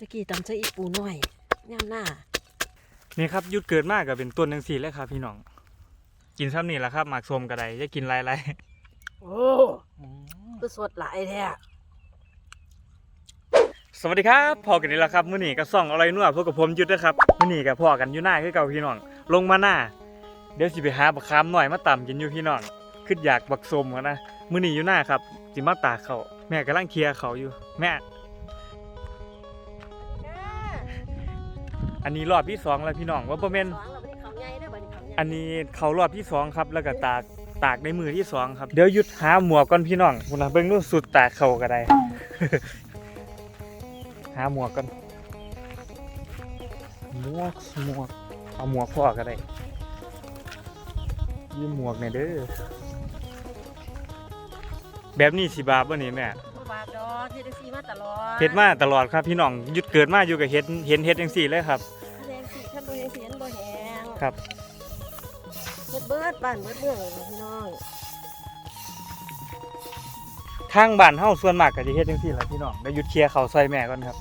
ตะกี้ตำใส่อีปูน้อยย่ำหน้านี่ครับหยุดเกิดมากกับเป็นต้นจังซี่เลยครับ พี่น้อง กินซ้ำนี่แหละครับหมากส้มก็ได้จะกินหลายโอ้คือสดหลายแท้ๆสวัสดีครับพอกันนี่แหละครับมื้อนี้ก็ส่องอะไรนัวพวกกับผมหยุดนะครับมื้อนี้ก็พอกันอยู่หน้าคือเก่าพี่น้อง ลงมาหน้า เดี๋ยวสิไปหาบักขามหน่อยมาตำกินอยู่พี่น้องคิดอยากบักส้มกันนะมื้อนี้อยู่หน้าครับสิมาตากเขาวแม่กำลังเคลียร์เขาวอยู่ แม่ อันนี้รอบที่สองแล้วพี่น้องว่าบ่แม่นสองเราไม่ได้เขาใหญ่ได้อบัดนี้เขาใหญ่อันนี้เขารอบที่สองครับ แล้วก็ตากตากในมือที่สองครับเดี๋ยวหยุดหาหมวกก่อนพี่น้องคุณนะเบิ่งนู่นสุดตากเขาก็ได้ หาหมวกก่อนหมวกหมวกเอาหมวกพ่อก็ได้ยืมหมวกหน่อยเด้อแบบนี้สิบาปบ่นี่แม่ บ่บาปดอกเฮ็ดจังซี่มาตลอดเฮ็ดมาตลอดครับพี่น้องหยุดเกิดมาอยู่กับเฮ็ดเห็นเฮ็ดจังซี่เลยครับแรงสิ ท่านบ่แรงสิอันบ่แหงครับเฮ็ดเบิดบ้านเบิดเมืองเลยนะพี่น้องทางบ้านเฮาส่วนมากก็สิเฮ็ดจังซี่แหละพี่น้องเดี๋ยวหยุดเคลียร์เขาวซอยแม่ก่อนครับ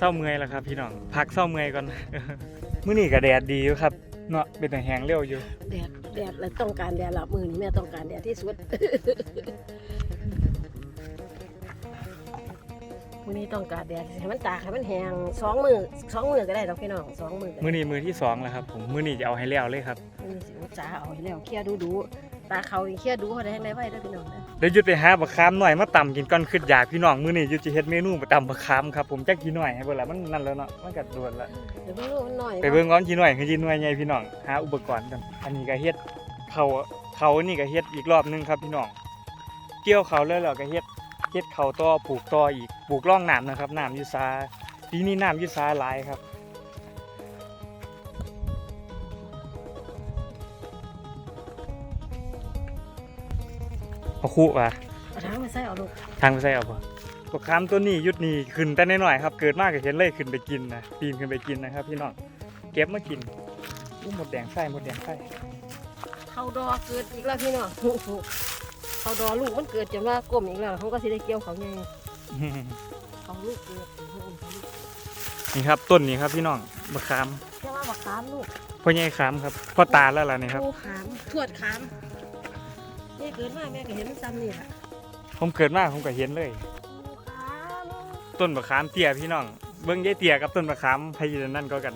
เศร้าเมื่อยแล้วครับ พี่น้องพักเศร้าเมื่อยก่อนมื้อนี้ก็แดดดีอยู่ครับเนาะเป็นแต่แห้งเร็วอยู่แดดแดดเลยต้องการแดดละมื้อนี้แม่ต้องการแดดที่สุดมื้อนี้ต้องการแดดให้มันตากให้มันแห้งสองมื้อสองมื้อก็ได้ดอกพี่น้องสองมื้อก็ได้มื้อนี้มื้อที่สองแล้วครับผมมื้อนี้จะเอาให้แล้วเลยครับมื้อนี้สิอุจจาเอาให้แล้วเคลียร์ดูดูตาเขานี่เคลียร์ดูเขาได้ให้ได้ไว้เด้อพี่น้องเด้อ เดี๋ยวหยุดไปหาบักขามหน่อยมาตำกินก่อนขึ้นอยากพี่น้องมื้อนี้หยุดจะเฮ็ดเมนูตำบักขามครับผมจักกี่หน่อยให้เบิ่งละมันนั่นแล้วเนาะมันก็ด่วนละเดี๋ยวเพิ่งรู้มันหน่อยไปเบิ่งก้อนกี่หน่อยคือกี่หน่วยใหญ่พี่น้องหาอุปกรณ์กันอันนี้ก็เฮ็ดเขาเขานี่ก็เฮ็ดอีกรอบหนึงครับพี่น้องเกี่ยวเขาแล้วเราก็เฮ็ดเฮ็ดเขาต่อปลูกต่ออีกปลูกร่องน้ำนะครับน้ำอยู่ซาปีนี้น้ำอยู่ซาหลายครับ เอาคู่ป่ะเอาถังมาใส่เอาลูกทางไปใส่เอาป่ะบักขามตัวนี้ยุดนี่ขึ้นแต่น้อยๆครับ เกิดมากก็เห็นเลยขึ้นไปกินนะปีนขึ้นไปกินนะครับ พี่น้องเก็บมากินอู้หมดแดงไส้หมดแดงไส้เขาดอเกิดอีกแล้วพี่น้องเขาดอลูกมันเกิดจนว่ากลมอีกแล้วเขาก็สิได้เกี่ยวเขาไงเขาลูกเกิดเขาอุ้มเขาลูกนี่ครับต้นนี้ครับพี่น้องมะขามแค่ว่าบักขามลูกพ่อใหญ่ขามครับพ่อตาแล้วล่ะนี่ครับโอ้ขามทวดขาม แม่เกิดมาแม่ก็เห็นมันซ้ำนี่แหละผมเกิดมาผมก็เห็นเลยโอ้ขามต้นมะขามเตี้ยพี่น้อง เบิ้งยายเตี้ยกับต้นมะขามพายนั่นก็กัน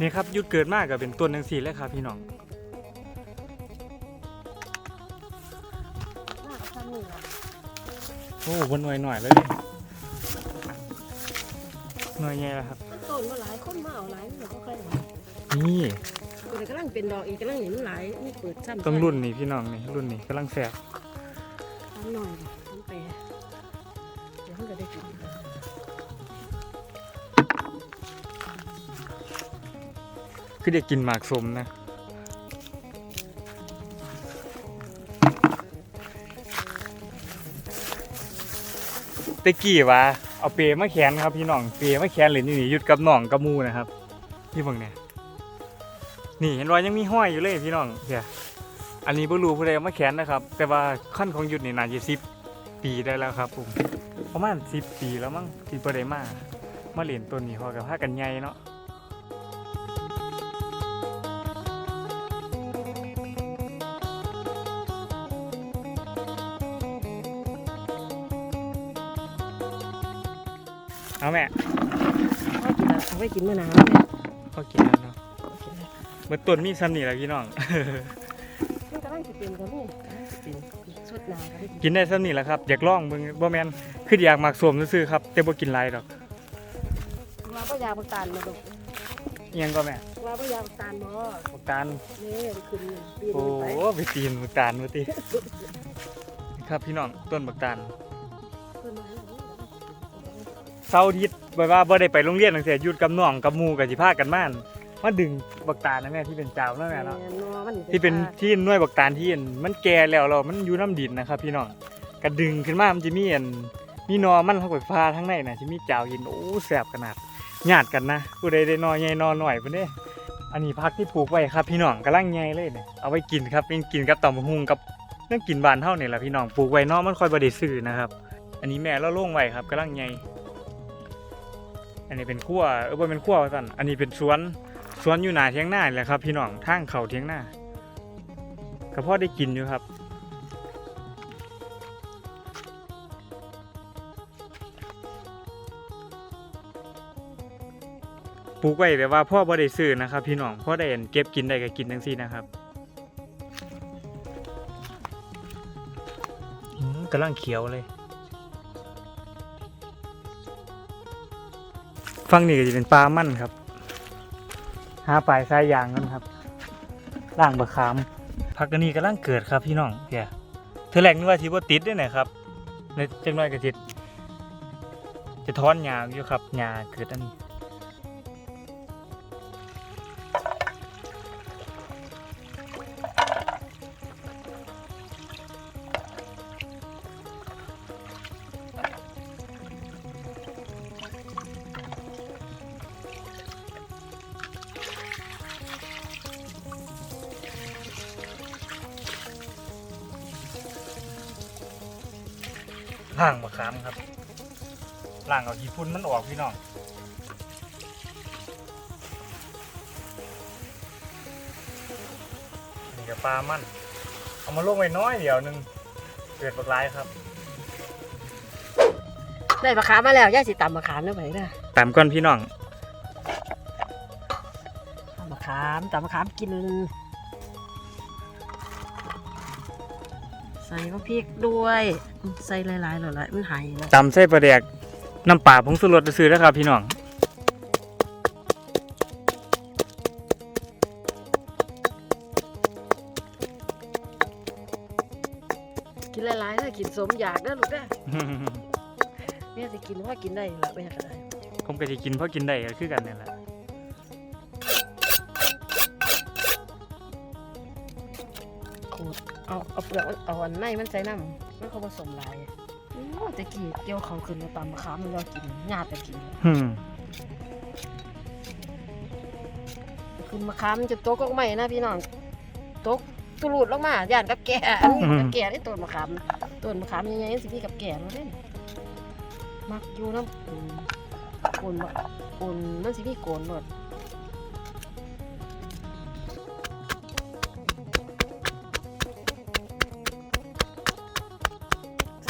นี่ครับหยุดเกิดมากก็เป็นต้นจังซี่เลยครับพี่น้องหน้าก็ซ้ำนี่แหละโอ้บนหน่วยหน่อยเลยหน่วยใหญ่แล้วครับต้นมาหลายคนมาเอาหลายมันก็ค่อยหลายนี่ตัว นี้กำลังเป็นดอกอีกกำลังเห็นหลายนี่เปิดซ้ำต้องรุ่นนี่พี่น้องนี่รุ่นนี่กำลังแสบซ้ำหน่อยดิซ้ำแปรเดี๋ยวเขาจะได้กินคือเด็กกินหมากสมนะตะกี้ว่าเอาเปรมาแขนครับพี่น้องเปรมาแขนเหรียญอยู่นี่หยุดกับน้องกับหมูนะครับนี่เบิ่งเนี่ย นี่เห็นว่ายังมีห้อยอยู่เลยพี่น้องเดี๋ยวอันนี้บ่รู้ผู้ใดเอามาแขนนะครับ แต่ว่าขั้นของหยุดนี่น่าจะสิบปีได้แล้วครับผมประมาณสิบปีแล้วมั้งที่บ่ได้มามาเล่นต้นนี้พอกับพากันใหญ่เนาะเอาแม่เอาไปกินเอาไว้กินเมื่อหนาวเนี่ยพอกินแล้วเนาะ เอากินเลยเมื่อต้นมีซ้ำนี่แหละพี่น้อง มันกำลังจะเป็นก็นี่กำลังจะเป็นสุดหนาวก็ได้กินกินได้ซ้ำนี่แหละครับอยากลองเบิ่งบ่แม่นคืออยากหมักสวมซื่อๆครับแต่บ่กินหลายดอกว่าพ่อยาบักตาลมาดูอิหยังก็แม่ว่าพ่อยาบักตาลบ่บักตาล นี่ไปขึ้นปีนโอ้ไปไปตีนบักตาลมาติ ครับพี่น้องต้นบักตาลเพิ่นมาให้เราเสาร์อาทิตย์บ่ว่าบ่ได้ไปโรงเรียนจังซี่หยุดกับน้องกับหมู่ก็สิพากันมาอั่น มาดึงบักตาลนะแม่ที่เป็นเจ้านั่นแหละเนาะแม่นัวมันที่เป็นที่หน่วยบักตาลที่อันมันแก่แล้วเรามันอยู่น้ำดินนะครับ พี่น้องกระดึงขึ้นมามันจะมีอันมีหนอมันเข้าไปฟ้าทั้งในน่ะจะมีเจ้าหินโอ้แสบขนาดญาติกันนะผู้ใดได้หนอใหญ่หนอหน่อยเพิ่นเด้อันนี้พักที่ปลูกไว้ครับพี่น้องกำลังใหญ่เลยเนี่ยเอาไว้กินครับเป็นกินกับตำบักหุ่งกับนั่งกินบานเท่านี่แหละพี่น้องปลูกไว้เนอมันค่อยบ่ได้ซื้อนะครับ อันนี้แม่เราลงไว้ครับกำลังใหญ่อันนี้เป็นขั้วเออบ่เป็นขั้วว่าซั่นอันนี้เป็นสวน สวนอยู่หน้าเถียงหน้านี่แหละครับ พี่น้องทางเข้าเถียงหน้าก็พอได้กินอยู่ครับปลูกไว้แบบว่าพ่อบ่ได้ซื้อนะครับ พี่น้องพ่อได้อันเก็บกินได้ก็กินจังซี่นะครับอืมกำลังเขียวเลยฟังนี่ก็จะเป็นปลามั่นครับ หาปลายสายยางนั่นครับล่างบะขามผักกันนี้กำลังเกิดครับพี่น้องเพียเธอแหลกนึกว่าที่ว่าติดด้วยนะครับในจังน้อยกระติดจะท้อนหญ้าอยู่ครับหญ้าเกิดอันนี้ ขามครับล่างเอาขี้ฝุ่นมันออกพี่น้องนี่กับปลามันเอามาลงไว้น้อยเดียวหนึงเกิดบักร้ายครับได้มะขามมาแล้วย่าสิตำมะขามเด้อไปเด้อตามก้อนพี่น้องตำมะขามตำมะขามกิน ส่มะพริกด้วย ใส่หลายๆหน่อยๆมันหายแล้วตำใส่ปลาแดกน้ำปลาผงสุรสซื้อแล้วครับพี่น้องกินหลายๆเด้อกินสมอยากเด้อลูกเด้อแม่สิกินว่ากินได้ละแม่ก็ได้ผมก็จะกินเพราะกินได้ก็คือกันนี่แหละ เอาเอาเปลือกมันเอาอันในมันใส่น้ำมันเขาผสมหลายโอ้ตะกี้เกี่ยวเขาขึ้นมาตำมะขามมันเรากินญาติกันกินอืมขึ้นมะขามมันจะตกลงไม่นะพี่น้องตกตุลูดลงมาย่านกับแก่อันนี้กับแก่ที่ต้นมะขามต้นมะขามยังไงสิพี่กับแก่เราเล่นมักอยู่น้ำอืมโกนมะโกนมันสิพี่โกนหมด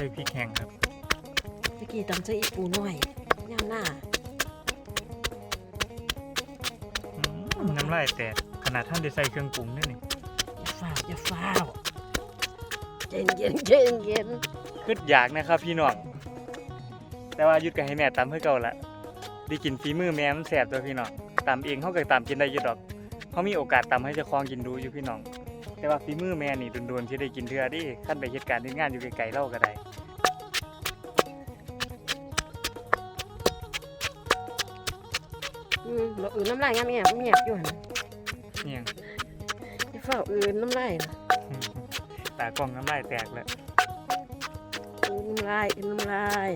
ส่พริกแห้งครับตะกี้ตำใส่อีปูหน่อยย่ามหน้าอืมน้ำลายแตกขนาดท่านได้ใส่เครื่องปรุงนี่นี่อย่าฟ้าวอย่าฟ้าวเย็นเย็นเย็นเย็นคืออยากนะครับพี่น้องแต่ว่าหยุดกับให้แม่ตำเพื่อเก่าละได้กินฝีมือแม่มันแสบตัวพี่น้องตำเองเขาก็ตำกินได้อยู่ดอกเขามีโอกาสตำให้เจ้าของกินดูอยู่พี่น้อง แต่ว่าฝีมือแม่นี่โดนๆที่ได้กินเทื่อดิขั้นไปเหตุการณ์ที่งานอยู่ไกลๆเล่าก็ได้ เราอื่นน้ำลายงามเงียบเงียบอยู่หันเนี่ยงอย่าฟ้าวอื่นน้ำลายนะตากล้องน้ำลายแตกแล้วอื่นน้ำลายอื่นน้ำลาย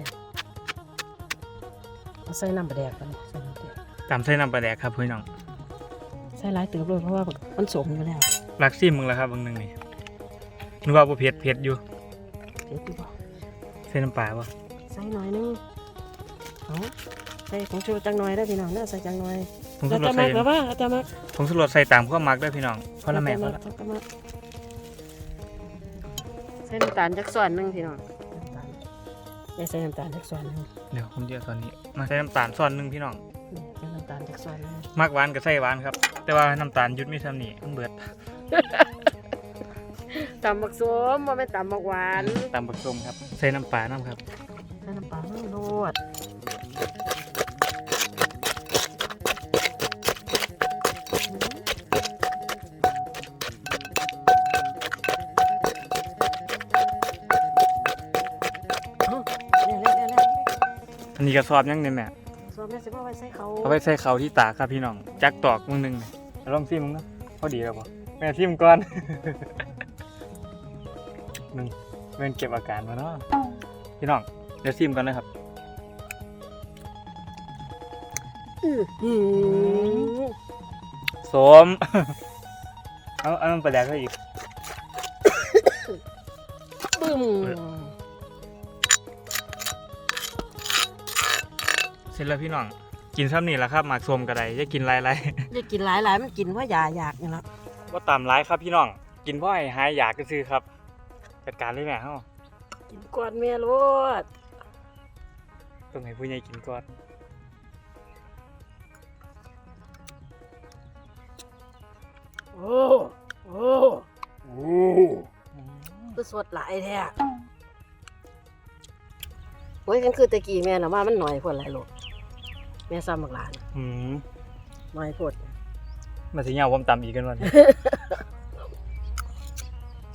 เอาใส่น้ำปลาแดกกันใส่น้ำปลาแดกตำใส่น้ำปลาแดกครับพี่น้องใส่หลายเติบเลยเพราะว่ามันสมอยู่แล้วรักซิมมึงแล้วครับเบางหนึงนี่นึกว่าบ่เผ็ดเผ็ดอยู่เดี๋ยวดูบ่ใส่น้ำปลาบ่ใส่หน่อยนึงเอา ใส่ผงชูรสจังหน่อยได้อพี่น้องเด้อใส่จังหน่อยผงแล้สุวรจะสมัใส่กหรือว่าจะมักผงสุรสใส่ตามความมักได้อพี่น้องเพราะละแม่เพราะละจะมักใส่น้ำตาลจักส่วนหนึงพี่น้องน้ำตาลอย่าใส่น้ำตาลจักส่วนหนึงเดี๋ยวผมเดี๋ยวตอนนี้ มาใส่น้ำตาลส่วนหนึ่งพี่น้องนี่ใส่น้ำตาลจักส่วนหนึงมักหวานก็ใส่หวานครับ แต่ว่าน้ำตาลหยุดไม่ทำนี่มันเบิดตำบักสมบ่แม่นตำบักหวานตามผสมครับ ใส่น้ำปลาน้ำครับใส่น้ำปลาไม่โลด อ้าเร็วๆๆอันนี้กระสอบยังเนี่ยแม่ๆส่วนแม่สิบ่ไว้ใส่เขาเอาไปใส่เขาที่ตากครับพี่น้อง จักตอกมึงหนึงลองซิมมึงเนาะพอดีแล้วบ่แม่ซิมก่อน หนึ่งแม่นเก็บอาการมาเนาะพี่น้องเดี๋ยวซิมก่อนนะครับ อื้อหือสม เอาเอามันประแดกให้อีก บึ้ม เสร็จแล้วพี่น้อง กินซ้ำนี่แหละครับหมากสมกระไดจะกินหลายจะกินหลายหลายๆมันกินเพราะยาอยากนี่ละๆว่าตามร้ายครับพี่น้อง กินเพราะให้หายอยากก็ซื้อครับ จัดการเลยแม่เฮากินก่อนแม่รดต้องให้ผู้ใหญ่กินก่อนโอ้โอ้โอ้คือสดหลายแท้โอ้ยกันคือตะกี้แม่ละว่ามันหน่อยพวดหลายโลก แม่ซ้ำบักหลานอืมหน่อยพดมาสิเหยาผมตำอีกกันวัน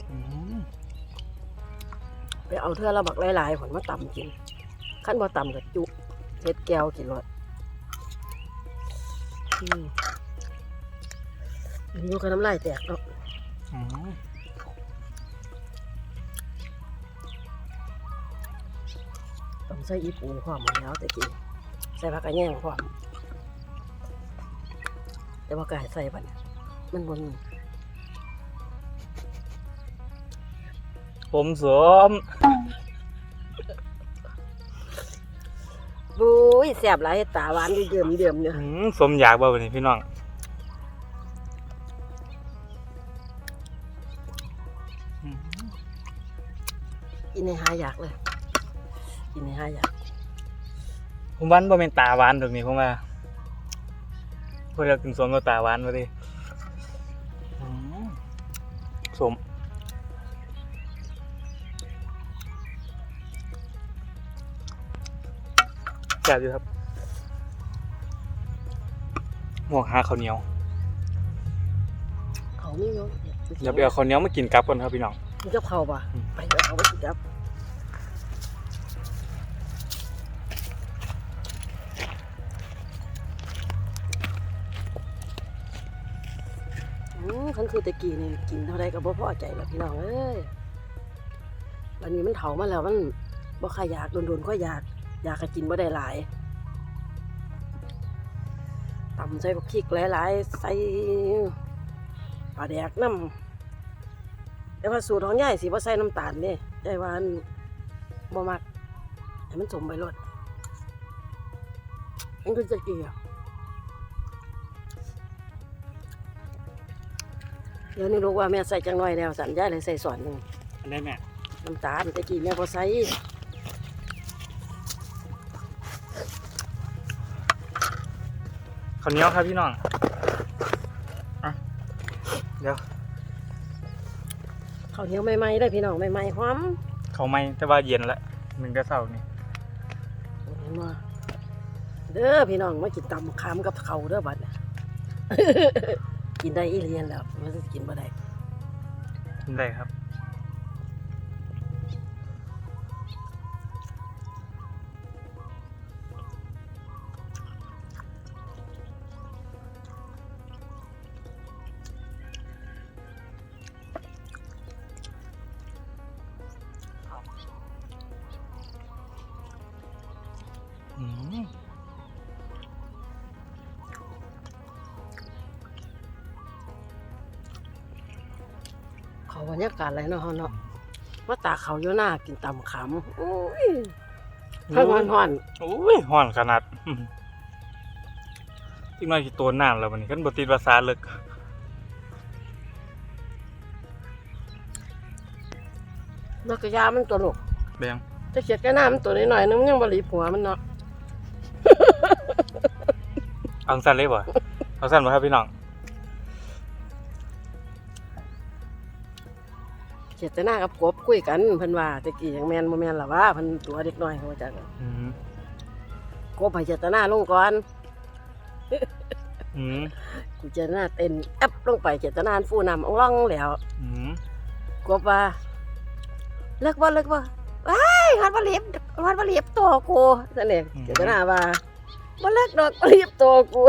อืมไปเอาเทื่อละบักหลายๆผลมาตำกินขั้นบ่ตำกับจุเฮ็ดแก้วกินรสอืมอันนี้ก็น้ำลายแตกเนาะอืมต้องใส่อีปูพร้อมมาแล้วแต่กี้ ใส่ผักกระแยงพร้อมแต่ว่าก็ให้ใส่บัดเนี่ยมันบนผมสมบุ้ยแสบหลายตาหวานอยู่เดิมเดิมๆเนี่ยอืมสมอยากบ่วันนี้พี่น้องอืมกินในหาอยากเลยกินในหาอยาก ผมวันบ่เป็นตาหวานดอกนี้ผมว่าพวกเรากินสมกับตาหวานมาดิอืมสมแซ่บอยู่ครับหมวกหาข้าวเหนียวเขาไม่ยอมเดี๋ยวไปเอาข้าวเหนียวมากินกับกันครับพี่น้องมีเจ้าเขาป่ะอืมไปเอาเขาไปกินครับ อืมคันคือตะกี้นี่กินเท่าไรก็บ่พอใจแล้วพี่น้องเอ้ยวันนี้มันเถามาแล้วมันบ่ค่อยากโดนๆก็อยาก อยากกินบ่ได้หลายตำใส่บักพริกหลายๆใส่ปลาแดกน้ำแต่ว่าสูตรของยายสิบ่ใส่น้ำตาลเด้ยายว่าบ่มักให้มันสมไปรสมันคือจะเกลีย เดี๋ยวนี้รู้ว่าแม่ใส่จังน้อยแล้วสันยายเลยใส่ส่วนหนึ่งอันนี้แม่น้ำตาลตะกี้แม่บ่ใส่ข้าวเหนียวครับพี่น้องอะเดี๋ยวข้าวเหนียวใหม่ๆได้อพี่น้องใหม่ๆหอมเขาไม่แต่ว่าเย็นละหนึ่งก็เศร้านี่เห็นบ่เด้อพี่น้องมากินตำมะขามกับเขาวเด้อบัดน่ะ กินได้อีเลียนแล้วมันจะกินบ่ได้กินได้ครับ เขาบรรยากาศอะไรเนาะเฮาเนาะว่าตากเขาอยู่หน้ากินตำขามโอ้ยทั้งวันฮ้อนโอ้ยห่อนขนาดอืมอีกหน่อยกี่ตัวน้ำแล้ววันนี้กันบติดภาษาเลิกนกกระยามันตัวหนกแบงจะเขียดกระน้ามันตัวน้อยๆนึงมันยังบ่หลีผัวมันเนาะเอาสั้นเลยบ่เอาสั้นบ่ครับพี่น้อง เขียดแต่หน้ากับกบคุยกันเพิ่นว่าตะกี้ยังแม่นบ่แม่นล่ะว่าเพิ่นตัวเด็กน้อยเขาว่าจักอืมกบให้เขียดแต่หน้าลงก่อนอืมกูเขียดแต่หน้าเต้นแอปลงไปเขียดแต่หน้าฟูน้ำอ่องแล้วอืมกบว่าเลิกบ่เลิกบ่ว้ายฮอดบ่เลียบฮอดบ่เลียบตัวกูนั่นเองเขียดแต่หน้าว่าบ่เลิกดอกรีบตัวกู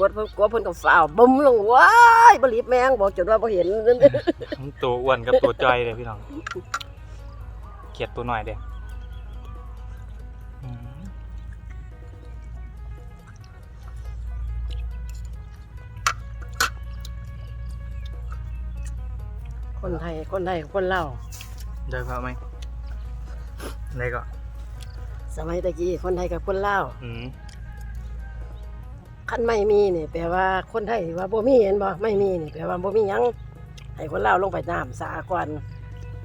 กดเพิ่นกดเพิ่นก็ฝ้าวบึ้มลงว้ายบ่รีบแมงบอกจนว่าบ่เห็นมันตัวอ้วนกับตัวจอยเลยพี่น้องเขียดตัวหน่อยเด้อืมคนไทย คนไทย คนลาวได้พอไหมได้ก็ สมัยตะกี้คนไทยกับคนลาวอืม คันไม่มีนี่แปลว่าคนไทยว่าบ่มีเห็นบ่ไม่มีนี่แปลว่าบ่มีหยังให้คนลาวลงไปน้ำสาก่อน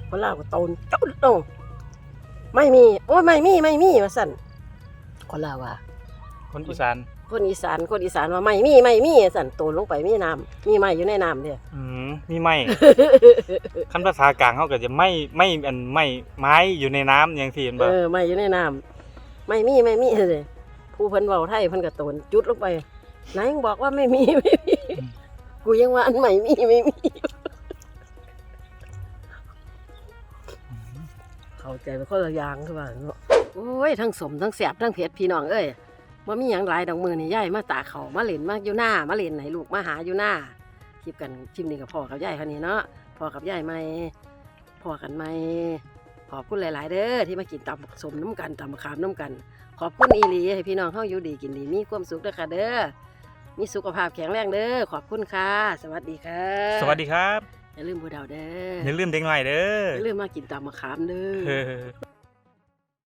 คนลาวก็โตนจุดลงไม่มี โอ้ยไม่มีไม่มีว่าซั่นคนลาวว่า คนอีสานคนอีสานคนอีสานว่าไม่มีไม่มีสั่นโตนลงไปมีน้ำมีไม้อยู่ในน้ำเด้อืมมีไม้คันภาษากลางเขาก็จะไม่ไม่อันไม่ไม้อยู่ในน้ำอย่างที่เห็นบ่เออไม้อยู่ในน้ำไม่มีไม่มีเลยผู้เพิ่นเว้าไทยเพิ่นก็โตนจุดลงไป ไหนมึงบอกว่าไม่มีไม่มี กูยังว่าอันไม่มีไม่มี เข้าใจเป็นคนละอย่างคือว่าเนาะโอ้ยทั้งสมทั้งแสบทั้งเผ็ดพี่น้องเอ้ยว่ามีหยังหลายดอกมือนี่ยายมาตากเขาวมาเล่นมาอยู่หน้ามาเล่นไหนลูกมาหาอยู่หน้าคลิปกันคลิปนี้กับพ่อกับยายคนนี้เนาะพ่อกับยายไหมพ่อกันไหมขอบคุณหลาย ๆ เด้อที่มากินตำบักสมน้ำกันตำบักขามน้ำกัน ขอบคุณอีหลีให้พี่น้องเฮาอยู่ดีกินดีมีความสุขเด้อค่ะเด้อ มีสุขภาพแข็งแรงเด้อขอบคุณค่ะ สวัสดีค่ะสวัสดีครับ อย่าลืมผู้เฒ่าเด้ออย่าลืมเด็กหน่อยเด้ออย่าลืมมากินตำมะขามเด้อ เออ